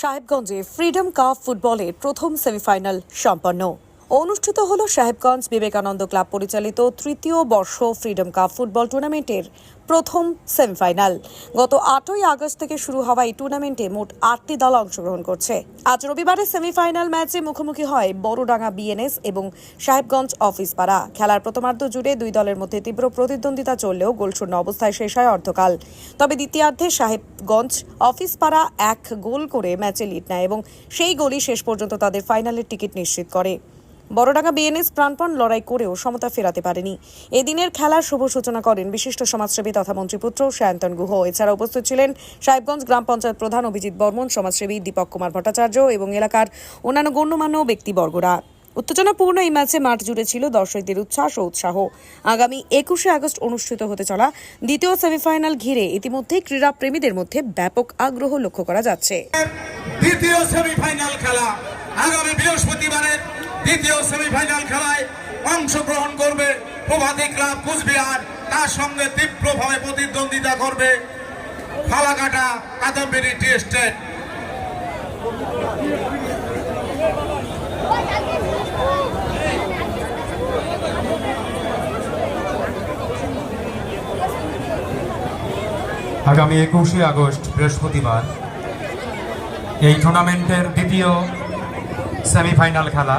সাহেবগঞ্জে freedom cup ফুটবলের প্রথম semifinal সম্পন্ন। অনুষ্ঠিত হল সাহেবগঞ্জ বিবেকানন্দ ক্লাব পরিচালিত তৃতীয় বর্ষ ফ্রিডম কাপ ফুটবল টুর্নামেন্টের প্রথম সেমিফাইনাল। গত আটই আগস্ট থেকে শুরু হওয়া এই টুর্নামেন্টে মোট আটটি দল অংশগ্রহণ করছে। আজ রবিবারে সেমিফাইনাল ম্যাচে মুখোমুখি হয় বড়ডাঙ্গা বিএনএস এবং সাহেবগঞ্জ অফিস পাড়া খেলার প্রথমার্ধ জুড়ে দুই দলের মধ্যে তীব্র প্রতিদ্বন্দ্বিতা চললেও গোলশূন্য অবস্থায় শেষ হয় অর্ধকাল। তবে দ্বিতীয়ার্ধে সাহেবগঞ্জ অফিস পাড়া এক গোল করে ম্যাচে লিড নেয় এবং সেই গোলই শেষ পর্যন্ত তাদের ফাইনালের টিকিট নিশ্চিত করে। বড়ডাঙ্গা বিএনএস প্রাণপণ লড়াই করেও সমতা ফেরাতে পারেনি। এদিনের খেলার শুভ সূচনা করেন বিশিষ্ট সমাজসেবী তথা মন্ত্রীপুত্র সায়ন্তন গুহ। এছাড়া উপস্থিত ছিলেন সাহেবগঞ্জ গ্রাম পঞ্চায়েত প্রধান অভিজিৎ বর্মন, সমাজসেবী দীপক কুমার ভট্টাচার্য এবং এলাকার অন্যান্য গণ্যমান্য ব্যক্তিবর্গরা। উত্তেজনাপূর্ণ এই ম্যাচে মাঠ জুড়ে ছিল দর্শকদের উচ্ছ্বাস ও উৎসাহ। আগামী একুশে আগস্ট অনুষ্ঠিত হতে চলা দ্বিতীয় সেমিফাইনাল ঘিরে ইতিমধ্যে ক্রীড়া প্রেমীদের মধ্যে ব্যাপক আগ্রহ লক্ষ্য করা যাচ্ছে। দ্বিতীয় সেমিফাইনাল খেলা দ্বিতীয় সেমিফাইনাল খেলায় অংশগ্রহণ করবে প্রভাতী ক্লাব কুচবিহার। তার সঙ্গে তীব্রভাবে প্রতিদ্বন্দ্বিতা করবে ফালাকাটা কাদম্বিনী টি স্টেট। আগামী একুশে আগস্ট বৃহস্পতিবার এই টুর্নামেন্টের দ্বিতীয় সেমিফাইনাল খেলা।